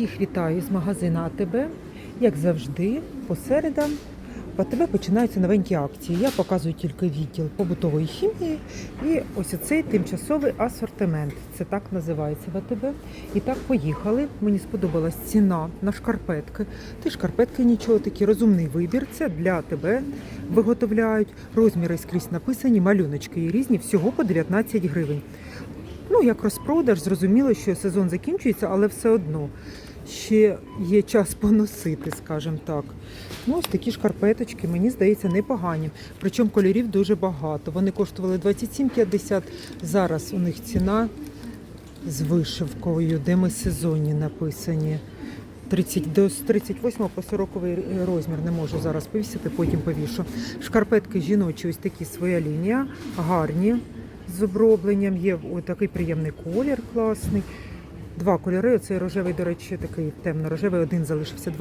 Всіх вітаю з магазину АТБ. Як завжди, по середам в АТБ починаються новенькі акції. Я показую тільки відділ побутової хімії і ось оцей тимчасовий асортимент. Це так називається в АТБ. І так поїхали. Мені сподобалась ціна на шкарпетки. Ті шкарпетки нічого такі розумний вибір. Це для тебе виготовляють. Розміри скрізь написані, малюночки є різні, всього по 19 гривень. Ну, як розпродаж, зрозуміло, що сезон закінчується, але все одно ще є час поносити, скажімо так. Ну, ось такі шкарпеточки, мені здається, непогані. Причому кольорів дуже багато. Вони коштували 27,50. Зараз у них ціна з вишивкою, де ми сезонні написані. 30, до з 38 по 40 розмір не можу зараз повісити, потім повішу. Шкарпетки жіночі, ось такі своя лінія, гарні з обробленням. Є такий приємний колір класний. Два кольори. Оцей рожевий, до речі, такий темно-рожевий, один залишився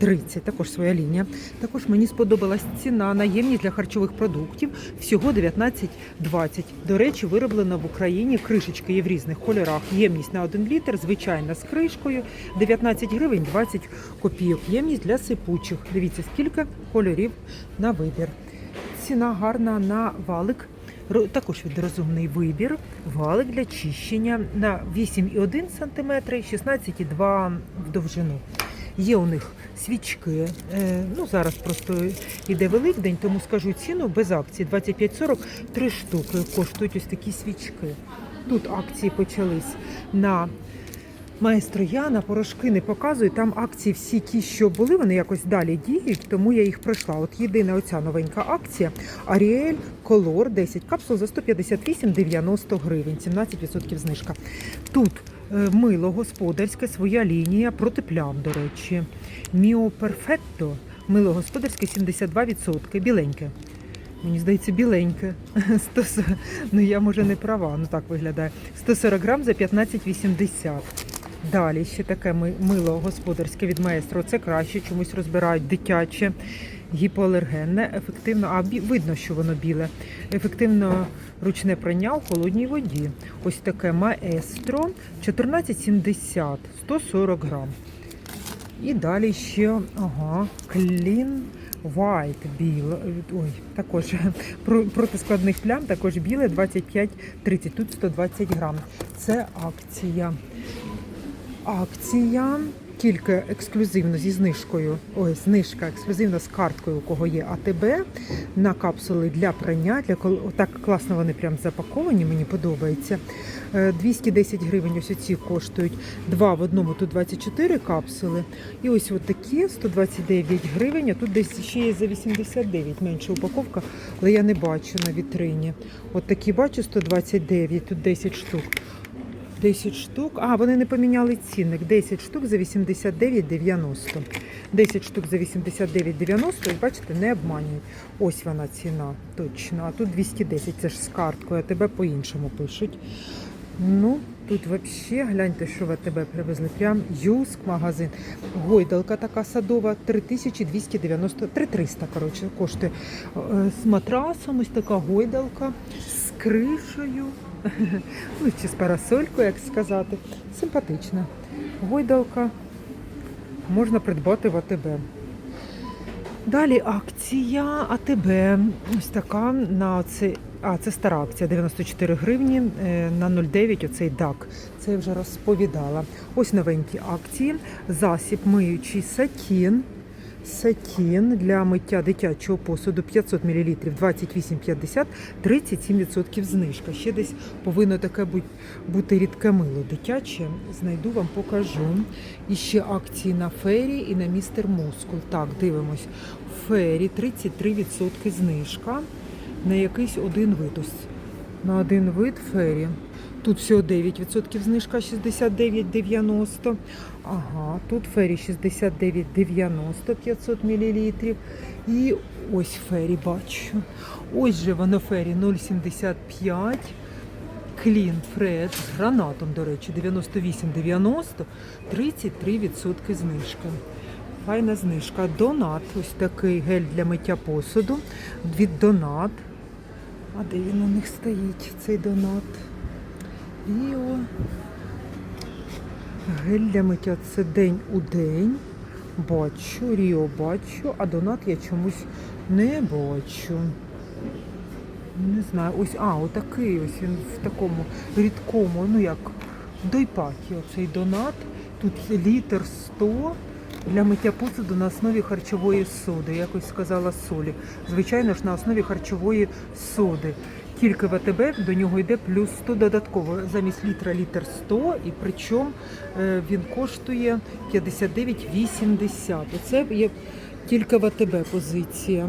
25-30. Також своя лінія. Також мені сподобалась ціна на ємність для харчових продуктів. Всього 19,20. До речі, вироблена в Україні. Кришечки є в різних кольорах. Ємність на 1 літр, звичайна з кришкою. 19 гривень 20 копійок. Ємність для сипучих. Дивіться, скільки кольорів на вибір. Ціна гарна на валик. Також від розумний вибір. Валик для чищення на 8,1 см, 16,2 в довжину. Є у них свічки. Е, ну зараз просто йде Великдень, тому скажу ціну без акції 25,40, три штуки коштують ось такі свічки. Тут акції почались на Маестро Яна, порошки не показую. Там акції всі ті, що були, вони якось далі діють, тому я їх пройшла. От єдина оця новенька акція Ariel Color 10 капсул за 158,90 гривень, 17% знижка. Тут е, мило господарське, своя лінія проти плям, до речі. Mio Perfetto, мило господарське 72%, біленьке. Мені здається, біленьке. 100, ну я може не права, ну так виглядає. 140 грам за 15,80. Далі ще таке ми- мило господарське від маестро. Це краще, чомусь розбирають дитяче, гіпоалергенне, ефективно, а видно, що воно біле. Ефективно ручне прання у холодній воді. Ось таке маестро 14,70, 140 грам. І далі ще ага, Clean White біле. Ой, також проти складних плям, також біле 25-30, тут 120 грам. Це акція. Акція тільки ексклюзивно зі знижкою. Ой, знижка ексклюзивно з карткою, у кого є АТБ на капсули для прання. Для так класно вони прям запаковані, мені подобається. Е, 210 гривень ось оці коштують. Два в одному, тут 24 капсули. І ось от такі 129 гривень, а тут десь ще є за 89 менша упаковка, але я не бачу на вітрині. От такі бачу 129, тут 10 штук. 10 штук. А, вони не поміняли цінник. 10 штук за 89,90. 10 штук за 89,90. І бачите, не обманюють. Ось вона ціна, точно. А тут 210, це ж з карткою, а тебе по-іншому пишуть. Ну, тут взагалі, гляньте, що ви тебе привезли. Прям юск магазин. Гойдалка така садова, 3290, 3300, коротше, коштує. Е, З матрасом, ось така гойдалка, з кришею. Ну, чи з парасолькою, як сказати. Симпатична. Гойдалка можна придбати в АТБ. Далі акція АТБ. Ось така на це. А, це стара акція 94 гривні е, на 0,9 оцей дак. Це я вже розповідала. Ось новенькі акції. Засіб миючий сатін. Сатін для миття дитячого посуду 500 мл 28,50, 37% знижка. Ще десь повинно таке бути рідке мило дитяче. Знайду вам, покажу. І ще акції на фері і на містер Мускул. Так, дивимось. Фері 33% знижка на якийсь один вид. Ось на один вид фері. Тут всього 9% знижка 69,90. Ага, тут фері 69,90 500 мл. І ось фері бачу. Ось же воно фері 0,75. Клін Фред з гранатом, до речі, 98,90, 33% знижка. Файна знижка. Донат. Ось такий гель для миття посуду. Від Донат. А де він у них стоїть, цей донат? Біо. Гель для миття це день у день. Бачу, Ріо бачу, а донат я чомусь не бачу. Не знаю, ось, а, отакий ось він в такому рідкому, ну як в дойпаті оцей донат. Тут літр 100 для миття посуду на основі харчової соди. Якось сказала солі. Звичайно ж, на основі харчової соди. Тільки в АТБ до нього йде плюс 100 додатково. Замість літра літр 100, і причому е, він коштує 59,80. Оце є тільки в АТБ позиція.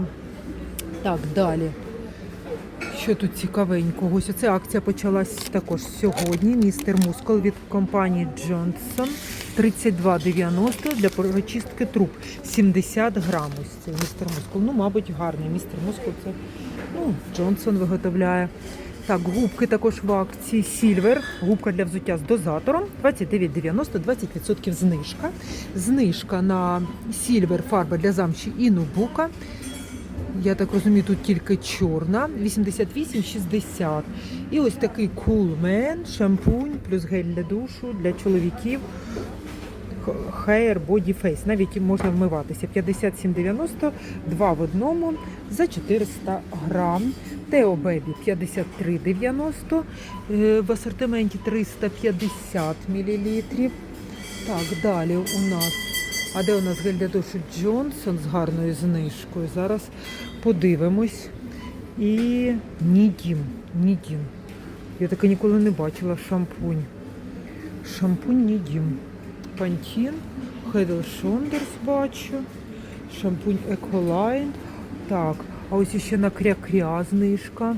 Так, далі. Що тут цікавенького? Ось оця акція почалась також сьогодні. Містер Мускул від компанії Johnson 32,90 для прочистки труб 70 грам. Містер Мускул. Ну, мабуть, гарний. Містер Мускул це ну, Джонсон виготовляє. Так, губки також в акції Silver. Губка для взуття з дозатором 29,90, 20% знижка. Знижка на Silver фарба для замші і нубука. Я так розумію, тут тільки чорна, 88,60. І ось такий Cool Man, шампунь, плюс гель для душу для чоловіків. Hair Body Face. Навіть можна вмиватися. 57,90, два в одному за 400 грам. Тео Бебі 53,90. е, В асортименті 350 мл. Так, далі у нас. А де у нас гель для душу Джонсон з гарною знижкою? Зараз подивимось. І Нідім. Нідім. Я таке ніколи не бачила шампунь. Шампунь Нідім. Пантін, Head Shoulders бачу. Шампунь Ecoline. Так, а ось ще на кря-кря знижка.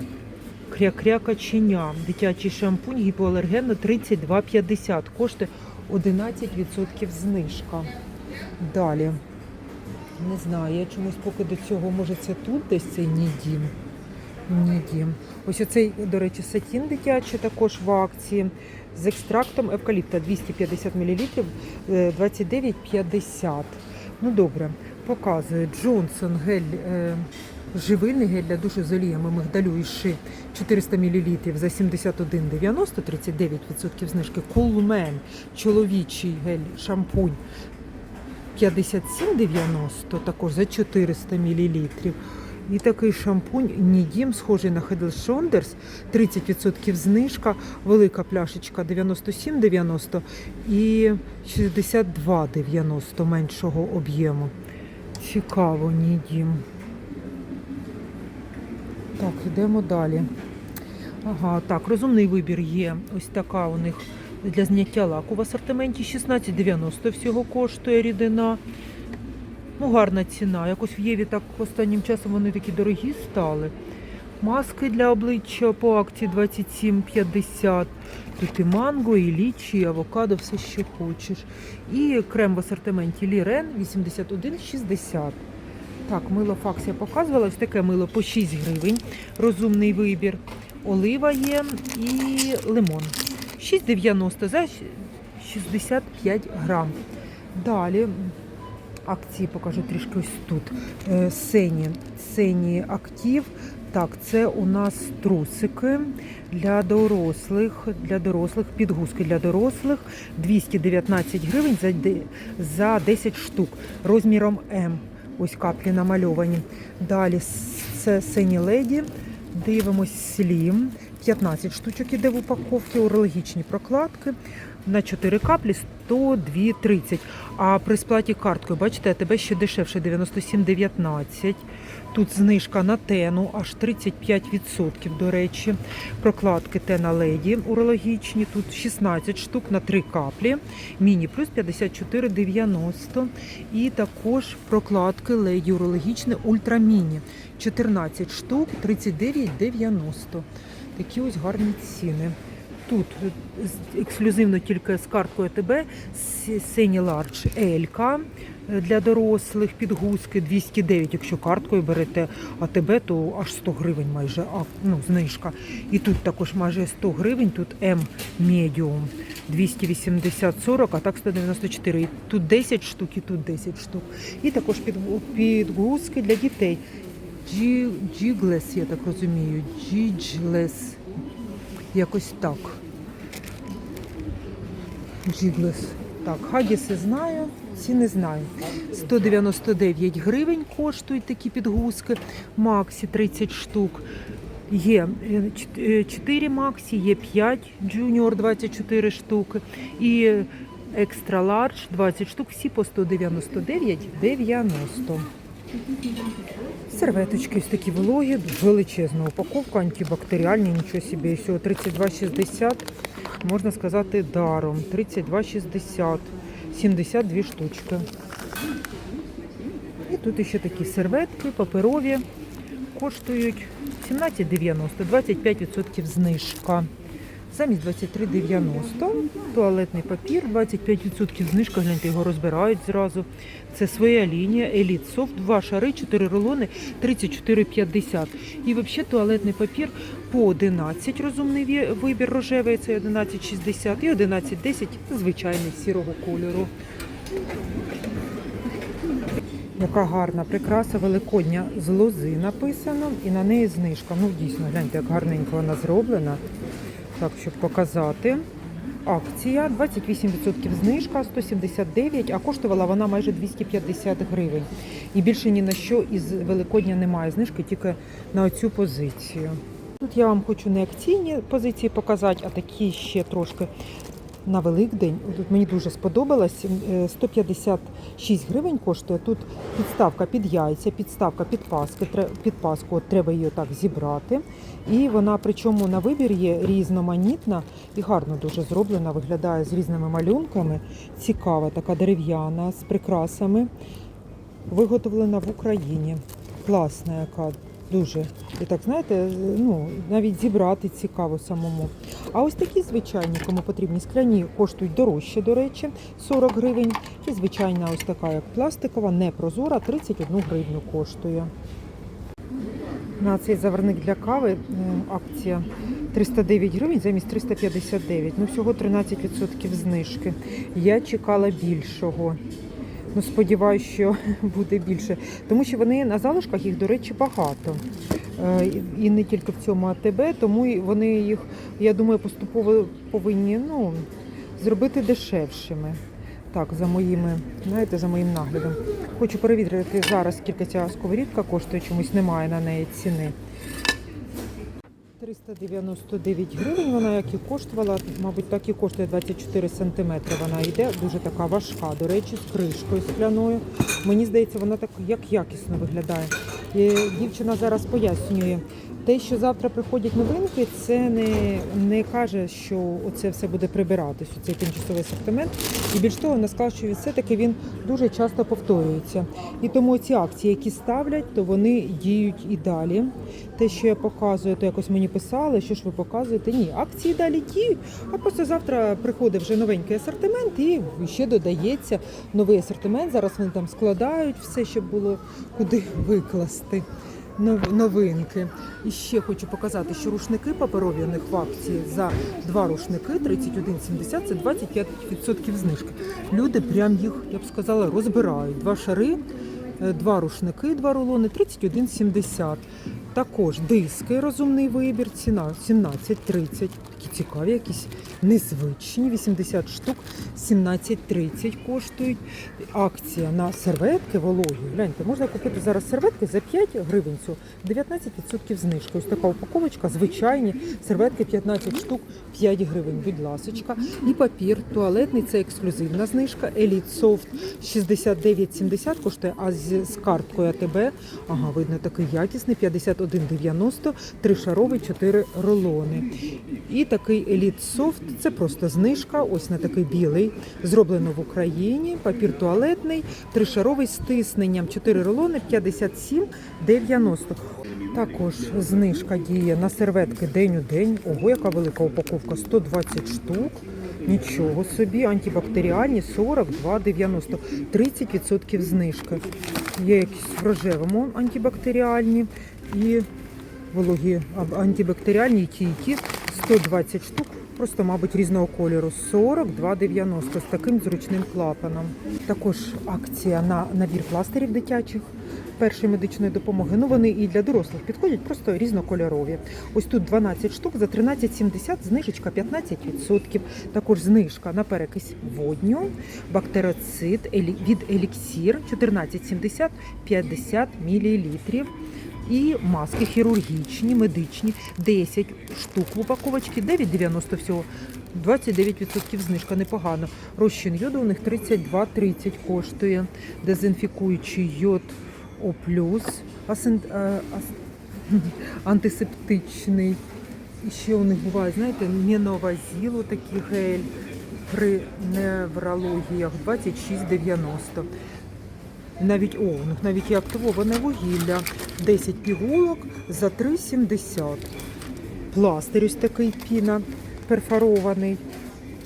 Кря-кря каченя. Дитячий шампунь гіпоалергенно 32,50. Коштує 11% знижка. Далі. Не знаю, я чомусь поки до цього, може це тут десь цей Нідім. Нідім. Ось оцей, до речі, сатін дитячий також в акції з екстрактом евкаліпта 250 мл е, 29,50. Ну добре, показує Джонсон гель. е, Живильний гель для душу з оліями мигдалю і ши 400 мл за 71,90, 39% знижки. Coolman чоловічий гель шампунь 57,90, також за 400 мл. І такий шампунь Нідім, схожий на Head Shoulders, 30% знижка, велика пляшечка 97,90 і 62,90 меншого об'єму. Цікаво, Нідім. Так, йдемо далі. Ага, так, розумний вибір є. Ось така у них для зняття лаку в асортименті 16,90 всього коштує рідина. Ну, гарна ціна. Якось в Єві так останнім часом вони такі дорогі стали. Маски для обличчя по акції 27,50. Тут і манго, і лічі, і авокадо, все, що хочеш. І крем в асортименті Лірен 81,60. Так, мило факс я показувала. Ось таке мило по 6 гривень. Розумний вибір. Олива є і лимон. 6,90 за 65 грам. Далі акції покажу трішки ось тут. Е, Сені, Сені Актив. Так, це у нас трусики для дорослих, для дорослих, підгузки для дорослих 219 гривень за, за 10 штук розміром М. Ось каплі намальовані. Далі це Сені Леді. Дивимось слім. 15 штучок іде в упаковці, урологічні прокладки. На 4 каплі 102,30. А при сплаті карткою, бачите, тебе ще дешевше 97,19. Тут знижка на тену аж 35%, до речі. Прокладки тена леді урологічні. Тут 16 штук на 3 каплі. Міні плюс 54,90. І також прокладки леді урологічні ультраміні. 14 штук 39,90. Такі ось гарні ціни. Тут е, ексклюзивно тільки з карткою АТБ Сені Лардж Елька для дорослих підгузки 209, якщо карткою берете АТБ, то аж 100 гривень майже а, ну, знижка. І тут також майже 100 гривень, тут М Medium 280-40, а так 194. І тут 10 штук, і тут 10 штук. І також підгу- підгузки для дітей. Джі- Джіглес, я так розумію, Джіджлес. Якось так. Джіглес. Так, хагіси знаю, ці не знаю. 199 гривень коштують такі підгузки. Максі 30 штук. Є 4 Максі, є 5 Junior 24 штуки. І Extra Large 20 штук, всі по 199,90. Серветочки ось такі вологі, величезна упаковка, антибактеріальні, нічого собі. Всього 32,60, можна сказати, даром. 32,60, 72 штучки. І тут ще такі серветки, паперові, коштують 17,90, 25% знижка. Замість 23,90. Туалетний папір, 25% знижка, гляньте, його розбирають зразу. Це своя лінія, Elite Soft, два шари, 4 рулони, 34,50. І взагалі туалетний папір по 11 розумний вибір рожевий, це 11,60 і 11,10 звичайний сірого кольору. Яка гарна прикраса великодня з лози написано і на неї знижка. Ну дійсно, гляньте, як гарненько вона зроблена. Так, щоб показати. Акція 28% знижка 179, а коштувала вона майже 250 гривень. І більше ні на що із Великодня немає знижки, тільки на цю позицію. Тут я вам хочу не акційні позиції показати, а такі ще трошки на Великдень. Тут мені дуже сподобалось. Е, 156 гривень коштує. Тут підставка під яйця, підставка під паски. Під паску от треба її так зібрати. І вона, причому на вибір є різноманітна і гарно дуже зроблена. Виглядає з різними малюнками. Цікава, така дерев'яна з прикрасами. Виготовлена в Україні. Класна яка. Дуже. І так, знаєте, ну, навіть зібрати цікаво самому. А ось такі звичайні, кому потрібні скляні, коштують дорожче, до речі, 40 гривень. І звичайна ось така, як пластикова, непрозора, 31 гривню коштує. На цей заварник для кави акція 309 гривень замість 359. Ну, всього 13% знижки. Я чекала більшого. Ну, сподіваюся, що буде більше. Тому що вони на залишках їх, до речі, багато. Е, І не тільки в цьому АТБ, тому вони їх, я думаю, поступово повинні ну, зробити дешевшими. Так, за моїми, знаєте, за моїм наглядом. Хочу перевірити зараз, скільки ця сковорідка коштує, чомусь немає на неї ціни. 399 гривень вона як і коштувала, мабуть, так і коштує 24 сантиметри. Вона йде, дуже така важка, до речі, з кришкою скляною. Мені здається, вона так як якісно виглядає. І дівчина зараз пояснює. Те, що завтра приходять новинки, це не, не каже, що оце все буде прибиратись, цей тимчасовий асортимент. І більш того, вона сказала, що все-таки він дуже часто повторюється. І тому ці акції, які ставлять, то вони діють і далі. Те, що я показую, то якось мені писали, що ж ви показуєте. Ні, акції далі діють, а просто завтра приходить вже новенький асортимент і ще додається новий асортимент. Зараз вони там складають все, щоб було куди викласти. Нов- Новинки. І ще хочу показати, що рушники паперові у них в акції за два рушники 31,70 це 25% знижки. Люди прям їх, я б сказала, розбирають. Два шари, е, два рушники, два рулони 31,70. Також диски, розумний вибір, ціна 17,30. Такі цікаві, якісь незвичні. 80 штук, 17,30 коштують. Акція на серветки вологі. Гляньте, можна купити зараз серветки за 5 гривень. цю, 19% знижки. Ось така упаковочка, звичайні серветки 15 штук, 5 гривень, будь ласочка. І папір туалетний, це ексклюзивна знижка. Elite Soft 69,70 коштує, а з, карткою АТБ, ага, видно, такий якісний, 51,90, тришаровий, 4 рулони. І такий Elite Soft, це просто знижка, ось на такий білий, зроблено в Україні, папір туалетний, тришаровий з тисненням, 4 рулони, 57,90. Також знижка діє на серветки день у день. Ого, яка велика упаковка, 120 штук. Нічого собі, антибактеріальні 42,90, 30% знижки. Є якісь в рожевому антибактеріальні і вологі антибактеріальні, і ті, і ті 120 штук, просто, мабуть, різного кольору. 42,90 з таким зручним клапаном. Також акція на набір пластирів дитячих першої медичної допомоги. Ну вони і для дорослих підходять, просто різнокольорові. Ось тут 12 штук за 13,70, знижечка 15%. Також знижка на перекись водню, бактероцид від еліксір 14,70 50 мл. І маски хірургічні, медичні, 10 штук в упаковочці, 9,90 всього. 29% знижка, непогано. Розчин йоду у них 32,30 коштує. Дезінфікуючий йод О+, асен- е, ас- антисептичний. І ще у них буває, знаєте, меновазіл, такий гель при неврологіях 26,90. Навіть о, у них навіть є активоване вугілля. 10 пігулок за 3,70. Пластир ось такий піна перфорований.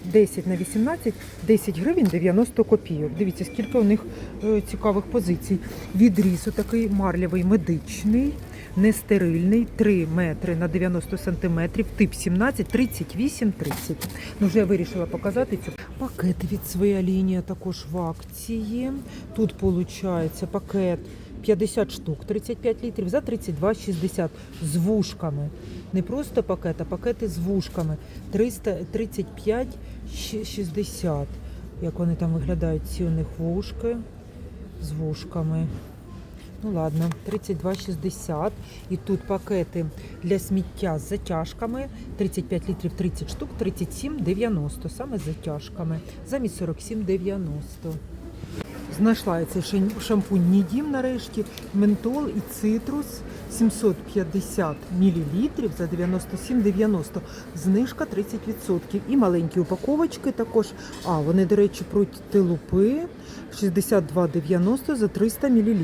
10 на 18, 10 гривень 90 копійок. Дивіться, скільки у них е, цікавих позицій. Відріз такий марлявий медичний, нестерильний, 3 метри на 90 сантиметрів, тип 17, 38, 30. Ну, вже я вирішила показати цю. Пакети від своя лінія також в акції. Тут виходить пакет 50 штук, 35 літрів за 32,60 з вушками. Не просто пакет, а пакети з вушками. 335 60. Як вони там виглядають, ці у них вушки з вушками. Ну ладно, 32,60. І тут пакети для сміття з затяжками. 35 літрів 30 штук, 37,90. Саме з затяжками. Замість 47,90. Знайшла я цей шампунь Нідім нарешті, ментол і цитрус 750 мл за 97,90. Знижка 30%. І маленькі упаковочки також. А, вони, до речі, проти лупи 62,90 за 300 мл.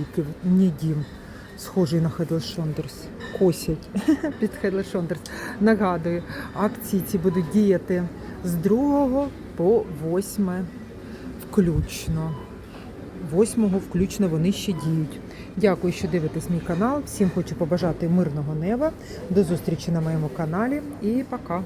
Нідім. Схожий на Head Shoulders. Косять під Head Shoulders. Нагадую, акції ці будуть діяти з 2 по 8 включно. 8 включно вони ще діють. Дякую, що дивитесь мій канал. Всім хочу побажати мирного неба. До зустрічі на моєму каналі і пока.